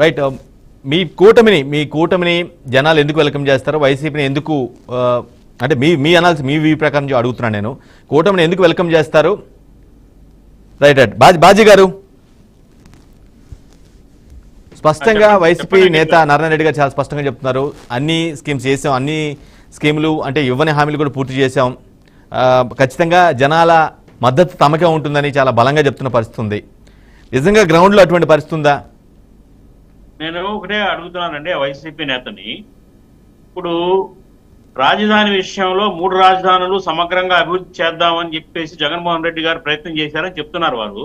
Right మీ కూటమిని మీ కూటమిని జనాలు ఎందుకు వెల్కమ్ చేస్తారు వైసీపీని ఎందుకు అంటే మీ మీ అనాల్సి మీ వీ ప్రకారం అడుగుతున్నాను నేను. కూటమిని ఎందుకు వెల్కమ్ చేస్తారు? రైట్ రైట్ బాజీ బాజీ గారు. స్పష్టంగా వైసీపీ. నేత నారాయణ రెడ్డి గారు చాలా స్పష్టంగా చెప్తున్నారు. అన్ని స్కీమ్స్ చేసాం అన్ని స్కీములు అంటే ఇవ్వని హామీలు కూడా పూర్తి చేశాం ఆ, ఖచ్చితంగా జనాల మద్దతు తమకే ఉంటుందని చాలా బలంగా చెప్తున్న పరిస్థితి ఉంది. నిజంగా గ్రౌండ్లో అటువంటి పరిస్థితి ఉందా? నేను ఒకటే అడుగుతున్నానండి వైసీపీ నేతని. ఇప్పుడు రాజధాని విషయంలో మూడు రాజధానులు సమగ్రంగా అభివృద్ధి చేద్దామని చెప్పేసి జగన్మోహన్ రెడ్డి గారు ప్రయత్నం చేశారని చెప్తున్నారు వారు.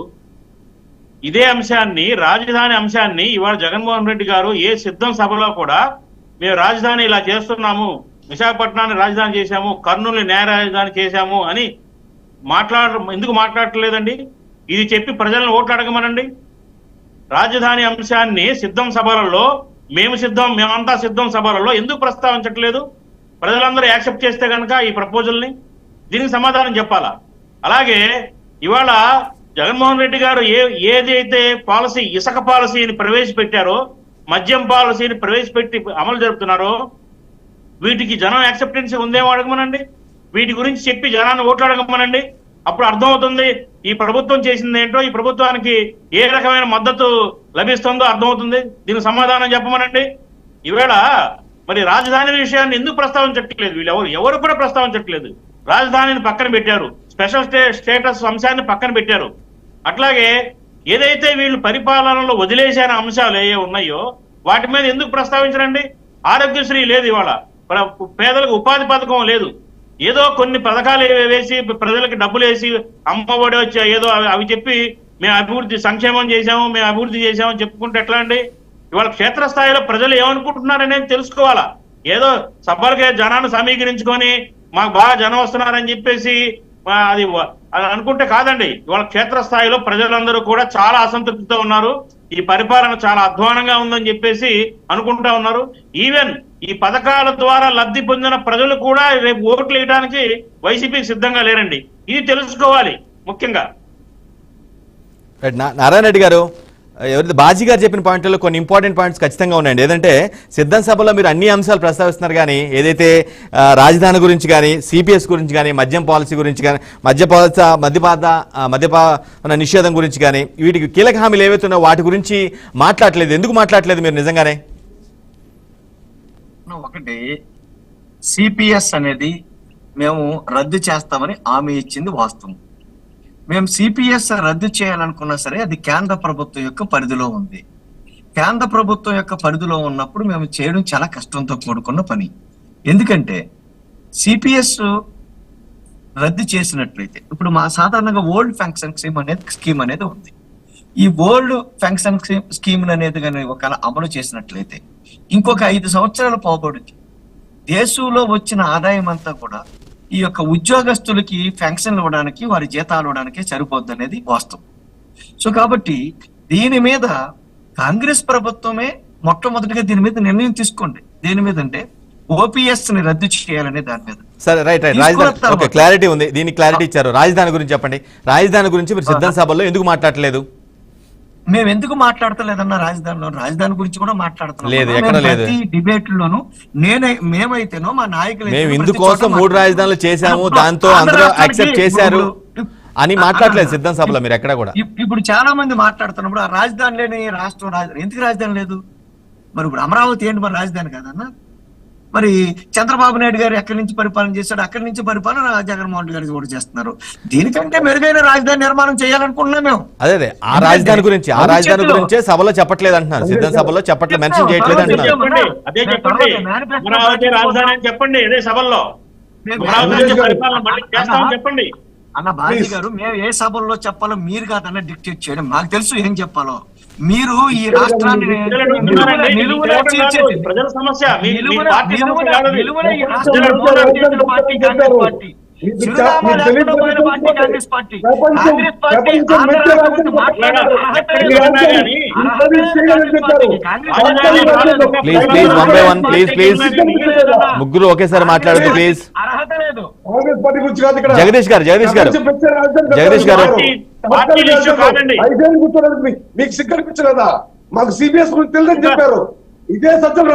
ఇదే అంశాన్ని రాజధాని అంశాన్ని ఇవాళ జగన్మోహన్ రెడ్డి గారు ఏ సిద్ధం సభలో కూడా మేము రాజధాని ఇలా చేస్తున్నాము విశాఖపట్నాన్ని రాజధాని చేశాము కర్నూలు న్యాయ రాజధాని చేశాము అని మాట్లాడ ఎందుకు మాట్లాడట్లేదండి? ఇది చెప్పి ప్రజలను ఓట్లు అడగమనండి రాజధాని అంశాన్ని సిద్ధం సభలలో మేము సిద్ధం మేమంతా సిద్ధం సభలలో ఎందుకు ప్రస్తావించట్లేదు? ప్రజలందరూ యాక్సెప్ట్ చేస్తే కనుక ఈ ప్రపోజల్ని దీనికి సమాధానం చెప్పాలా? అలాగే ఇవాళ జగన్మోహన్ రెడ్డి గారు ఏ ఏదైతే పాలసీ ఇసుక పాలసీని ప్రవేశపెట్టారో మద్యం పాలసీని ప్రవేశపెట్టి అమలు జరుపుతున్నారో వీటికి జనం యాక్సెప్టెన్స్ ఉందేమో అడగమనండి. వీటి గురించి చెప్పి జనాన్ని ఓట్లు అడగమనండి. అప్పుడు అర్థమవుతుంది ఈ ప్రభుత్వం చేసింది ఏంటో ఈ ప్రభుత్వానికి ఏ రకమైన మద్దతు లభిస్తుందో అర్థమవుతుంది. దీనికి సమాధానం చెప్పమనండి. ఈవేళ మరి రాజధాని విషయాన్ని ఎందుకు ప్రస్తావించట్లేదు? వీళ్ళు ఎవరు ఎవరు కూడా ప్రస్తావించట్లేదు. రాజధానిని పక్కన పెట్టారు. స్పెషల్ స్టే స్టేటస్ అంశాన్ని పక్కన పెట్టారు. అట్లాగే ఏదైతే వీళ్ళు పరిపాలనలో వదిలేసిన అంశాలు ఏ ఉన్నాయో వాటి మీద ఎందుకు ప్రస్తావించరండి? ఆరోగ్యశ్రీ లేదు ఇవాళ. పేదలకు ఉపాధి పథకం లేదు. ఏదో కొన్ని పథకాలు వేసి ప్రజలకు డబ్బులు వేసి అమ్మఒడి వచ్చి ఏదో అవి అవి చెప్పి మేము అభివృద్ధి సంక్షేమం చేశాము మేము అభివృద్ధి చేశామని చెప్పుకుంటే ఎట్లా అండి? ఇవాళ క్షేత్రస్థాయిలో ప్రజలు ఏమనుకుంటున్నారనేది తెలుసుకోవాలా? ఏదో సభలకే జనాన్ని సమీకరించుకొని మాకు బాగా జనం వస్తున్నారని చెప్పేసి అది అది అనుకుంటే కాదండి. ఇవాళ క్షేత్రస్థాయిలో ప్రజలందరూ కూడా చాలా అసంతృప్తితో ఉన్నారు. ఈ పరిపాలన చాలా అధ్వానంగా ఉందని చెప్పేసి అనుకుంటా ఉన్నారు. ఈవెన్ ఈ పథకాల ద్వారా లబ్ధి పొందిన ప్రజలు కూడా రేపు ఓట్లు వేయడానికి వైసీపీకి సిద్ధంగా లేరండి. ఇది తెలుసుకోవాలి ముఖ్యంగా. నారాయణ రెడ్డి గారు ఎవరైతే బాజీ గారు చెప్పిన పాయింట్లలో కొన్ని ఇంపార్టెంట్ పాయింట్స్ ఖచ్చితంగా ఉన్నాయండి. ఏదంటే సిద్ధం సభలో మీరు అన్ని అంశాలు ప్రస్తావిస్తున్నారు కానీ ఏదైతే రాజధాని గురించి కానీ సిపిఎస్ గురించి కానీ మద్యం పాలసీ గురించి కానీ మద్య పాలస మద్యపాత మద్యపా మద్యపాన నిషేధం గురించి కానీ వీటికి కీలక హామీలు ఏవైతే ఉన్నాయో వాటి గురించి మాట్లాడలేదు. ఎందుకు మాట్లాడలేదు మీరు నిజంగానే? ఒకటి సిపిఎస్ అనేది మేము రద్దు చేస్తామని హామీ ఇచ్చింది వాస్తవం. మేము సిపిఎస్ రద్దు చేయాలనుకున్నా సరే అది కేంద్ర ప్రభుత్వం యొక్క పరిధిలో ఉంది. కేంద్ర ప్రభుత్వం యొక్క పరిధిలో ఉన్నప్పుడు మేము చేయడం చాలా కష్టంతో కూడుకున్న పని. ఎందుకంటే సిపిఎస్ రద్దు చేసినట్లయితే ఇప్పుడు మా సాధారణంగా ఓల్డ్ ఫంక్షన్ స్కీమ్ అనేది స్కీమ్ అనేది ఉంది. ఈ ఓల్డ్ ఫంక్షన్ స్కీమ్ అనేది కానీ ఒకవేళ అమలు చేసినట్లయితే ఇంకొక ఐదు సంవత్సరాల పోబడి దేశంలో వచ్చిన ఆదాయం అంతా కూడా ఈ యొక్క ఉద్యోగస్తులకి పెన్షన్లు ఇవ్వడానికి వారి జీతాలు ఇవ్వడానికి సరిపోద్ది అనేది వాస్తవం. సో కాబట్టి దీని మీద కాంగ్రెస్ ప్రభుత్వమే మొట్టమొదటిగా దీని మీద నిర్ణయం తీసుకోండి. దేని మీద అంటే ఓపీఎస్ని రద్దు చేయాలనే దాని మీద. సరే రైట్ రైట్. రాజధాని ఓకే క్లారిటీ ఉంది. దీనికి క్లారిటీ ఇచ్చారు. రాజధాని గురించి చెప్పండి. రాజధాని గురించి మీరు సిద్ధం సభలో ఎందుకు మాట్లాడలేదు? మేము ఎందుకు మాట్లాడతలేదన్న రాజధానిలో రాజధాని గురించి కూడా మాట్లాడుతున్నాం లేదు. ప్రతి డిబేట్ లోను నేనే మేమైతేనో మా నాయకులు మేము మూడు. రాజధానులు చేశాము దాంతో అందరూ యాక్సెప్ట్ చేశారు అని మాట్లాడలేదు సిద్ధం సభలో మీరు ఎక్కడ కూడా ఇప్- ఇప్పుడు చాలా మంది మాట్లాడుతున్నప్పుడు ఆ రాజధాని లేని రాష్ట్రం రాజధాని ఎందుకు రాజధాని లేదు మరి ఇప్పుడు అమరావతి ఏంటి మరి రాజధాని కాదన్న మరి చంద్రబాబు నాయుడు గారు ఎక్కడి నుంచి పరిపాలన చేశాడు అక్కడి నుంచి పరిపాలన జగన్మోహన్ రెడ్డి గారు కూడా చేస్తున్నారు. దీనికంటే మెరుగైన రాజధాని నిర్మాణం చేయాలనుకుంటున్నాం మేము. అదే అదే. ఆ రాజధాని గురించి ఆ రాజధాని గురించే సభలో చెప్పట్లేదు అంటున్నారు సిద్ధం సభలో చెప్పట్లేదు మెన్షన్ చేయట్లేదు అంటున్నారు. చెప్పండి అదే చెప్పండి. అమరావతి రాజధాని అని చెప్పండి అదే సభల్లో. చెప్పండి. అన్న బాజీ గారు మేము ఏ సభల్లో చెప్పాలో మీరు కాదన్న డిక్టేట్ చేయడం మాకు తెలుసు ఏం చెప్పాలో. మీరు ఈ రాష్ట్రాన్ని ప్రజలు సమస్య. Congress party. Please please one by one please please ముగ్గురు ఒకేసారి మాట్లాడదు ప్లీజ్ అర్హత లేదు కాంగ్రెస్ పార్టీ గురించి కాదు ఇక్కడ. జగదీష్ గారు, జగదీష్ గారు. జగదీష్ గారు. ఐదేళ్ళు కూర్చోలేదు మీకు సిగ్గు అనిపించలేదా మాకు సిపిఎస్ గురించి తెలియదని చెప్పారు. ఇదే సత్యం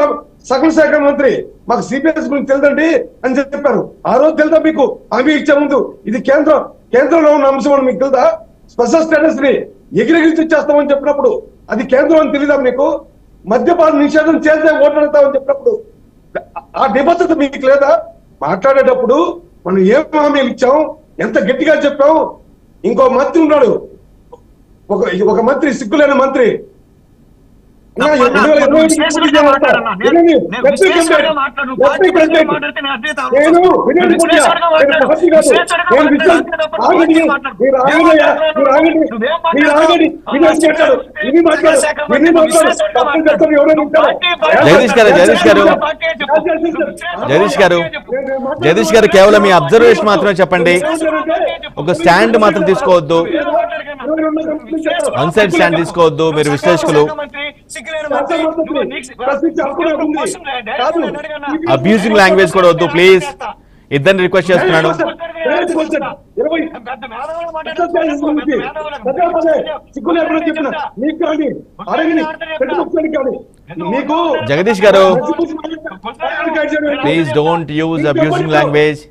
సకల శాఖ మంత్రి. మాకు సిపిఎస్ గురించి తెలియదండి అని చెప్పారు. ఆ రోజు తెలుదా మీకు? హామీ ఇచ్చే ముందు. ఇది కేంద్రం కేంద్రంలో ఉన్న అంశం అని మీకు తెలుదా? స్పెషల్ స్టేటస్ని ఎగిరెగిరించి ఇచ్చేస్తామని చెప్పినప్పుడు అది కేంద్రం అని తెలియదా మీకు? మద్యపాన నిషేధం చేస్తే ఓట్లాడతామని చెప్పినప్పుడు ఆ నిబద్ధత మీకు లేదా? మాట్లాడేటప్పుడు మనం ఏం హామీలు ఇచ్చాం? ఎంత గట్టిగా చెప్పాం? ఇంకో మంత్రి ఉన్నాడు. ఒక ఒక మంత్రి సిగ్గులేని మంత్రి. జగదీష్ గారు, జగదీష్ గారు. జగదీష్ గారు జగదీష్ గారు. కేవలం మీ అబ్జర్వేషన్ మాత్రమే చెప్పండి. ఒక స్టాండ్ మాత్రం తీసుకోవద్దు. వన్ సైడ్ స్టాండ్ తీసుకోవద్దు మీరు విశ్లేషకులు అబ్యూజింగ్ లాంగ్వేజ్ కూడా వద్దు ప్లీజ్ ఇద్దరిని రిక్వెస్ట్ చేస్తున్నాను మీకు Jagadish garu please don't use abusing language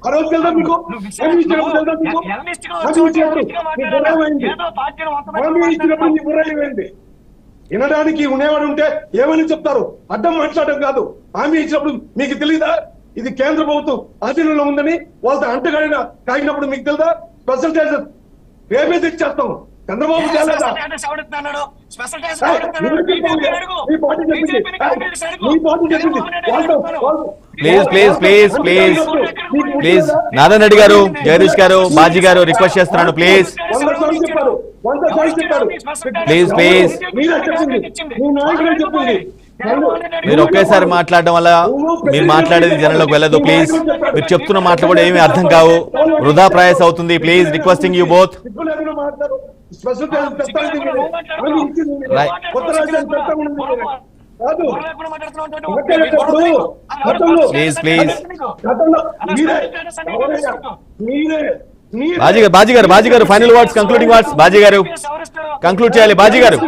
ఆ వినడానికి ఉండేవాడు ఉంటే ఏమని చెప్తారు? అడ్డం మాట్లాడడం కాదు. హామీ ఇచ్చినప్పుడు మీకు తెలియదా ఇది కేంద్ర ప్రభుత్వం ఆధీనంలో ఉందని వాళ్ళతో అంటగాడిన కాగినప్పుడు మీకు తెలుదా? స్పెషల్ స్టేటస్ రేపే తెచ్చేస్తాం. Chandrababu please please please please please Narayana Reddy garu Jagadish garu bhaji గారు రిక్వెస్ట్ చేస్తున్నాను ప్లీజ్ ప్లీజ్ ప్లీజ్ మీరే ఒకేసారి మాట్లాడడం వల్ల మీరు మాట్లాడేది జనంలోకి వెళ్ళదు ప్లీజ్ మీరు చెప్తున్న మాటలు కూడా ఏమీ అర్థం కావు. వృధా ప్రయాస అవుతుంది please requesting you both please please మీరే. Baji garu Baji garu Baji garu final words concluding words Baji garu. Conclude చేయాలి బాజీ గారు.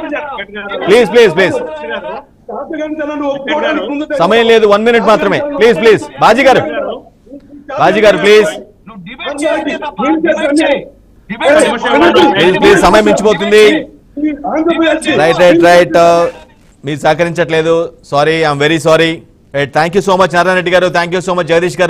ప్లీజ్ ప్లీజ్ ప్లీజ్ సమయం లేదు వన్ మినిట్ మాత్రమే. Please please Baji garu. Bhaji గారు ప్లీజ్ ప్లీజ్ ప్లీజ్ సమయం మించిపోతుంది. Right right right మీరు సహకరించట్లేదు. Sorry I'm very sorry thank you so much Narayana Reddy garu. Thank you so much Jagadish garu.